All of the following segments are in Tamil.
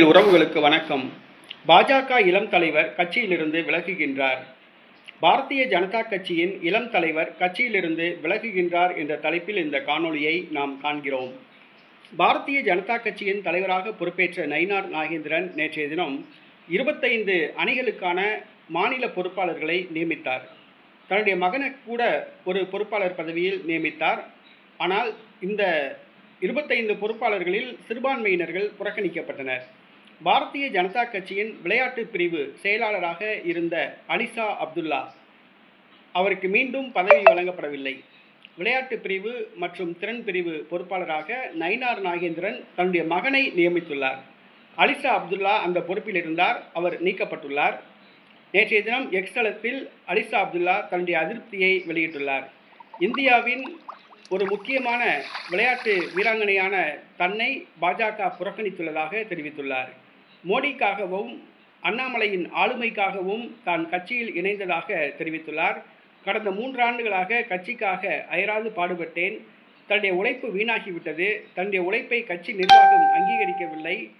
உறவுகளுக்கு வணக்கம். பாஜக இளம் தலைவர் கட்சியிலிருந்து விலகுகின்றார். பாரதிய ஜனதா கட்சியின் இளம் தலைவர் கட்சியிலிருந்து விலகுகின்றார் என்ற தலைப்பில் இந்த காணொளியை நாம் காண்கிறோம். பாரதிய ஜனதா கட்சியின் தலைவராக பொறுப்பேற்ற நயினார் நாகேந்திரன் நேற்றைய தினம் இருபத்தைந்து அணிகளுக்கான மாநில பொறுப்பாளர்களை நியமித்தார். தன்னுடைய மகனை கூட ஒரு பொறுப்பாளர் பதவியில் நியமித்தார். ஆனால் இந்த இருபத்தைந்து பொறுப்பாளர்களில் சிறுபான்மையினர்கள் புறக்கணிக்கப்பட்டனர். பாரதிய ஜனதா கட்சியின் விளையாட்டு பிரிவு செயலாளராக இருந்த அனிசா அப்துல்லா. அவருக்கு மீண்டும் பதவி வழங்கப்படவில்லை. விளையாட்டு பிரிவு மற்றும் திறன் பிரிவு பொறுப்பாளராக நயினார் நாகேந்திரன் தன்னுடைய மகனை நியமித்துள்ளார். அலிசா அப்துல்லா அந்த பொறுப்பில் இருந்தார். அவர் நீக்கப்பட்டுள்ளார். நேற்றைய தினம் எக்ஸ் தளத்தில் அலிசா அப்துல்லா தன்னுடைய அதிருப்தியை வெளியிட்டுள்ளார். இந்தியாவின் ஒரு முக்கியமான விளையாட்டு வீராங்கனையான தன்னை பாஜக புறக்கணித்துள்ளதாக தெரிவித்துள்ளார். மோடிக்காகவும் அண்ணாமலையின் ஆளுமைக்காகவும் தான் கட்சியில் இணைந்ததாக தெரிவித்துள்ளார். கடந்த மூன்றாண்டுகளாக கட்சிக்காக அயராது பாடுபட்டேன். தன்னுடைய உழைப்பு வீணாகிவிட்டது. தன்னுடைய உழைப்பை கட்சி நிர்வாகம் அங்கீகரிக்கவில்லை.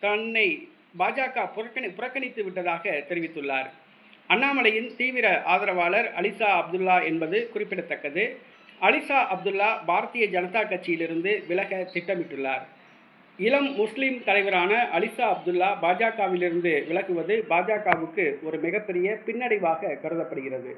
தன்னை பாஜக புறக்கணி புறக்கணித்து விட்டதாக தெரிவித்துள்ளார். அண்ணாமலையின் தீவிர ஆதரவாளர் அலிசா அப்துல்லா என்பது குறிப்பிடத்தக்கது. அலிசா அப்துல்லா பாரதிய ஜனதா கட்சியிலிருந்து விலக திட்டமிட்டுள்ளார். இளம் முஸ்லிம் தலைவரான அலிசா அப்துல்லா பாஜகவிலிருந்து விலகுவது பாஜகவுக்கு ஒரு மிகப்பெரிய பின்னடைவாக கருதப்படுகிறது.